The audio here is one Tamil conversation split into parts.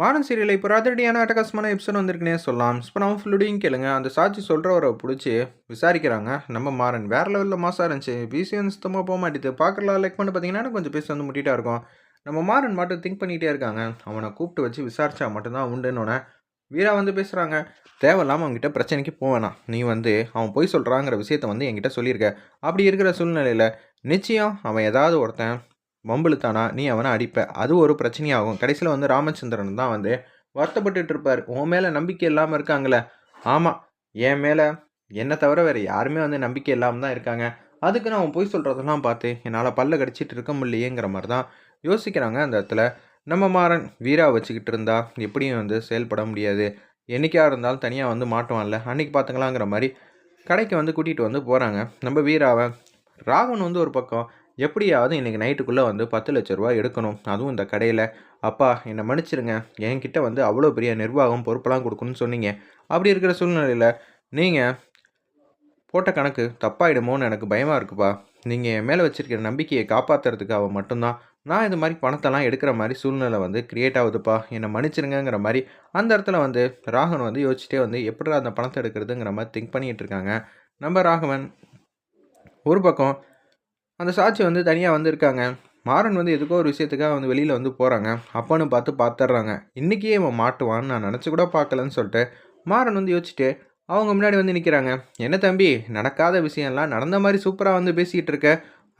மாறன் சீரியலில் இப்போ அதிரடியான அட்டகாசமான எபிசோட் வந்திருக்குனே சொல்லலாம். இப்போ நம்ம ஃபுல்லுடையும் கேளுங்க. அந்த சாட்சி சொல்கிறவரை பிடிச்சி விசாரிக்கிறாங்க. நம்ம மாறன் வேற லெவலில் மாசாக இருந்துச்சு. பிசிஎன் சுத்தமாக போக மாட்டேது பார்க்கலாம் லைக் பண்ணி பார்த்தீங்கன்னா கொஞ்சம் பேச வந்து முட்டிகிட்டா இருக்கும். நம்ம மாறன் மட்டும் திங்க் பண்ணிகிட்டே இருக்காங்க. அவனை கூப்பிட்டு வச்சு விசாரிச்சா மட்டும்தான் உண்டுன்னு வீரா வந்து பேசுகிறாங்க தேவையில்லாமல் அவங்ககிட்ட பிரச்சனைக்கு போவேணாம் நீ வந்து அவன் போய் சொல்கிறாங்கிற விஷயத்த வந்து என்கிட்ட சொல்லியிருக்க. அப்படி இருக்கிற சூழ்நிலையில் நிச்சயம் அவன் ஏதாவது ஒருத்தன் வம்பிழுத்தானா நீ அவனை அடிப்ப. அது ஒரு பிரச்சனையாகும். கடைசியில் வந்து ராமச்சந்திரன் தான் வந்து வருத்தப்பட்டுட்டு இருப்பார். உன் மேலே நம்பிக்கை இல்லாமல் இருக்காங்களே. ஆமாம் என் மேலே என்னை தவிர வேறு யாருமே வந்து நம்பிக்கை இல்லாமல் தான் இருக்காங்க. அதுக்கு நான் அவன் போய் சொல்கிறதெல்லாம் பார்த்து என்னால் பல்ல கடிச்சிட்டு இருக்க முடியலையேங்கிற மாதிரி தான் யோசிக்கிறாங்க அந்த இடத்துல. நம்ம மாறன் வீரா வச்சுக்கிட்டு இருந்தா எப்படியும் வந்து செயல்பட முடியாது. என்றைக்கா இருந்தாலும் தனியாக வந்து மாட்டுவான்ல. அன்றைக்கி பார்த்துக்கலாங்கிற மாதிரி கடைக்கு வந்து கூட்டிகிட்டு வந்து போகிறாங்க நம்ம வீராவை ராகவன் வந்து ஒரு பக்கம் எப்படியாவது இன்றைக்கி நைட்டுக்குள்ளே வந்து பத்து லட்ச ரூபா எடுக்கணும். அதுவும் இந்த கடையில். அப்பா என்னை மன்னிச்சிருங்க. என்கிட்ட வந்து அவ்வளோ பெரிய நிர்வாகம் பொறுப்பெல்லாம் கொடுக்கணும்னு சொன்னீங்க. அப்படி இருக்கிற சூழ்நிலையில் நீங்கள் போட்ட கணக்கு தப்பாயிடுமோன்னு எனக்கு பயமாக இருக்குப்பா. நீங்கள் என் மேலே வச்சுருக்கிற நம்பிக்கையை காப்பாற்றுறதுக்காக மட்டும்தான். நான் இது மாதிரி பணத்தெல்லாம் எடுக்கிற மாதிரி சூழ்நிலை வந்து க்ரியேட் ஆகுதுப்பா. என்னை மன்னிச்சிருங்கிற மாதிரி அந்த இடத்துல வந்து ராகவன் வந்து யோசிச்சுட்டே வந்து எப்படி அந்த பணத்தை எடுக்கிறதுங்கிற மாதிரி திங்க் பண்ணிகிட்டு இருக்காங்க. நம்ம ராகவன் ஒரு பக்கம் அந்த சாட்சி வந்து தனியாக வந்திருக்காங்க. மாறன் வந்து எதுக்கோ ஒரு விஷயத்துக்காக வந்து வெளியில் வந்து போகிறாங்க அப்பன்னு பார்த்து பார்த்துட்றாங்க இன்றைக்கியே இவன் மாட்டுவான்னு நான் நினச்சி கூட பார்க்கலன்னு சொல்லிட்டு மாறன் வந்து யோசிச்சுட்டு அவங்க முன்னாடி வந்து நிற்கிறாங்க என்ன தம்பி நடக்காத விஷயம்லாம் நடந்த மாதிரி சூப்பராக வந்து பேசிக்கிட்டு இருக்க.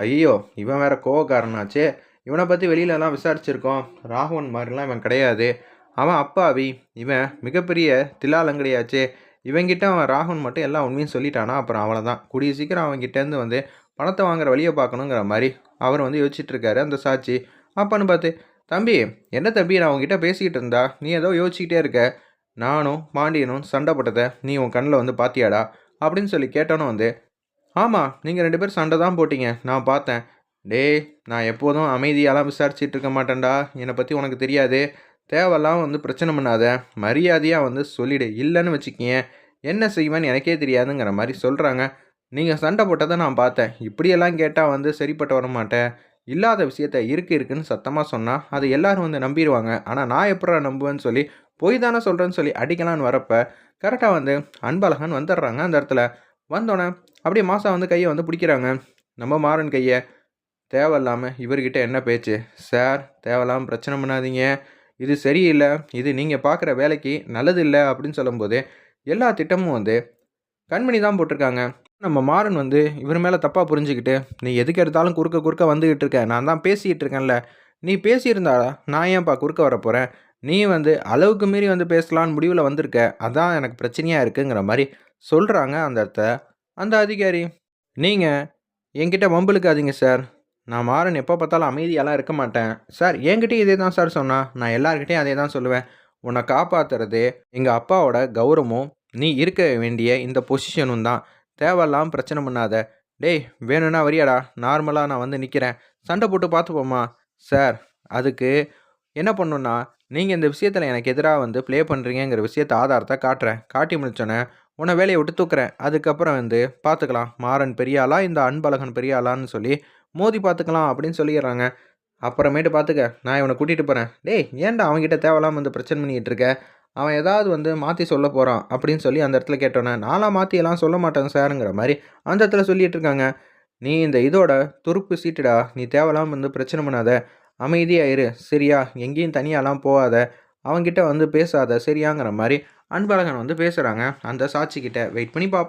ஐயோ இவன் வேற கோவக்காரனாச்சே. இவனை பற்றி வெளியிலலாம் விசாரிச்சிருக்கோம். ராகவன் மாதிரிலாம் இவன் கிடையாது. அவன் அப்பாவி. இவன் மிகப்பெரிய தில்லாலங்கடியாச்சே. இவங்கிட்ட அவன் ராகவன் மட்டும் எல்லாம் உண்மையும் சொல்லிட்டானா? அப்புறம் அவனை தான் கூடிய சீக்கிரம் அவன்கிட்டேருந்து வந்து பணத்தை வாங்குற வழியை பார்க்கணுங்கிற மாதிரி அவர் வந்து யோசிச்சுட்டு இருக்காரு அந்த சாட்சி அப்பன்னு பார்த்து தம்பி என்ன தம்பி? நான் உங்ககிட்ட பேசிக்கிட்டு இருந்தா நீ ஏதோ யோசிச்சுக்கிட்டே இருக்க. நானும் பாண்டியனும் சண்டை போட்டதை நீ உன் கண்ணில் வந்து பாத்தியாடா? அப்படின்னு சொல்லி கேட்டோன்னு வந்து ஆமாம் நீங்கள் ரெண்டு பேரும் சண்டை தான் போட்டீங்க. நான் பார்த்தேன். டேய் நான் எப்போதும் அமைதியெல்லாம் விசாரிச்சுட்டு இருக்க மாட்டேன்டா. என்னை பற்றி உனக்கு தெரியாது. தேவையெல்லாம் வந்து பிரச்சனை பண்ணாத. மரியாதையாக வந்து சொல்லிடு. இல்லைன்னு வச்சுக்கிங்க என்ன செய்வேன்னு எனக்கே தெரியாதுங்கிற மாதிரி சொல்கிறாங்க நீங்கள் சண்டை போட்டதை நான் பார்த்தேன். இப்படியெல்லாம் கேட்டால் வந்து சரிப்பட்டு வர மாட்டேன். இல்லாத விஷயத்த இருக்கு இருக்குன்னு சத்தமாக சொன்னால் அது எல்லோரும் வந்து நம்பிடுவாங்க ஆனால் நான் எப்படா நம்புவேன்னு சொல்லி பொய் தானே சொல்கிறேன்னு சொல்லி அடிக்கலான்னு வரப்போ கரெக்டாக வந்து அன்பழகன் வந்துடுறாங்க அந்த இடத்துல. வந்தோடனே அப்படியே மாதம் வந்து கையை வந்து பிடிக்கிறாங்க. நம்ம மாறன் கையை. தேவையில்லாமல் இவர்கிட்ட என்ன பேச்சு? சார் தேவையில்லாமல் பிரச்சனை பண்ணாதீங்க. இது சரியில்லை. இது நீங்கள் பார்க்குற வேலைக்கு நல்லது இல்லை அப்படின்னு சொல்லும்போது எல்லா திட்டமும் வந்து கண்மணி தான் போட்டிருக்காங்க. நம்ம மாறன் வந்து இவர் மேலே தப்பாக புரிஞ்சுக்கிட்டு நீ எதுக்கு எடுத்தாலும் குறுக்க குறுக்க வந்துக்கிட்டு இருக்க? நான் தான் பேசிக்கிட்டு இருக்கேன்ல. நீ பேசியிருந்தா நான் ஏன்ப்பா குறுக்க வர போகிறேன் நீ வந்து அளவுக்கு மீறி வந்து பேசலான்னு முடிவில் வந்திருக்க. அதான் எனக்கு பிரச்சனையாக இருக்குங்கிற மாதிரி சொல்கிறாங்க அந்த இடத்த. அந்த அதிகாரி நீங்கள் என்கிட்ட வம்புழுக்காதீங்க சார். நான் மாறன் எப்போ பார்த்தாலும் அமைதியெல்லாம் இருக்க மாட்டேன். சார் என்கிட்டயும் இதே தான் சார் சொன்னால் நான் எல்லாருக்கிட்டையும் அதே தான் சொல்லுவேன். உன்னை காப்பாற்றுறது எங்கள் அப்பாவோட கௌரவமும் நீ இருக்க வேண்டிய இந்த பொசிஷனும் தான். தேவையில்லாமல் பிரச்சனை பண்ணாத. டேய் வேணும்னா வரியாடா. நார்மலாக நான் வந்து நிற்கிறேன் சண்டை போட்டு பார்த்துப்போம்மா சார் அதுக்கு என்ன பண்ணுன்னா நீங்கள் இந்த விஷயத்தில் எனக்கு எதிராக வந்து ப்ளே பண்ணுறீங்கிற விஷயத்த ஆதாரத்தை காட்டுறேன். காட்டி முடிச்சோன்னே உன்னை வேலையை விட்டு தூக்குறேன். அதுக்கப்புறம் வந்து பார்த்துக்கலாம். மாறன் பெரியாளா இந்த அன்பழகன் பெரியாளான்னு சொல்லி மோதி பார்த்துக்கலாம் அப்படின்னு சொல்லிடுறாங்க. அப்புறமேட்டு பார்த்துக்க நான் இவனை கூட்டிகிட்டு போகிறேன் டேய் ஏன்டா அவங்ககிட்ட தேவையில்லாமல் வந்து பிரச்சனை பண்ணிக்கிட்டு இருக்க? அவன் ஏதாவது வந்து மாற்றி சொல்ல போகிறான் அப்படின்னு சொல்லி அந்த இடத்துல கேட்டோன்னே நானாக மாற்றியெல்லாம் சொல்ல மாட்டேன் சாருங்கிற மாதிரி அந்த இடத்துல சொல்லிட்டு இருக்காங்க. நீ இந்த இதோட துருப்பு சீட்டுடா நீ தேவையில்லாமல் வந்து பிரச்சனை பண்ணாத. அமைதியாயிரு சரியா? எங்கேயும் தனியாலாம் போகாத. அவங்கிட்ட வந்து பேசாத சரியாங்கிற மாதிரி அன்பழகன் வந்து பேசுகிறாங்க அந்த சாட்சிக்கிட்ட வெயிட் பண்ணி பார்ப்போம்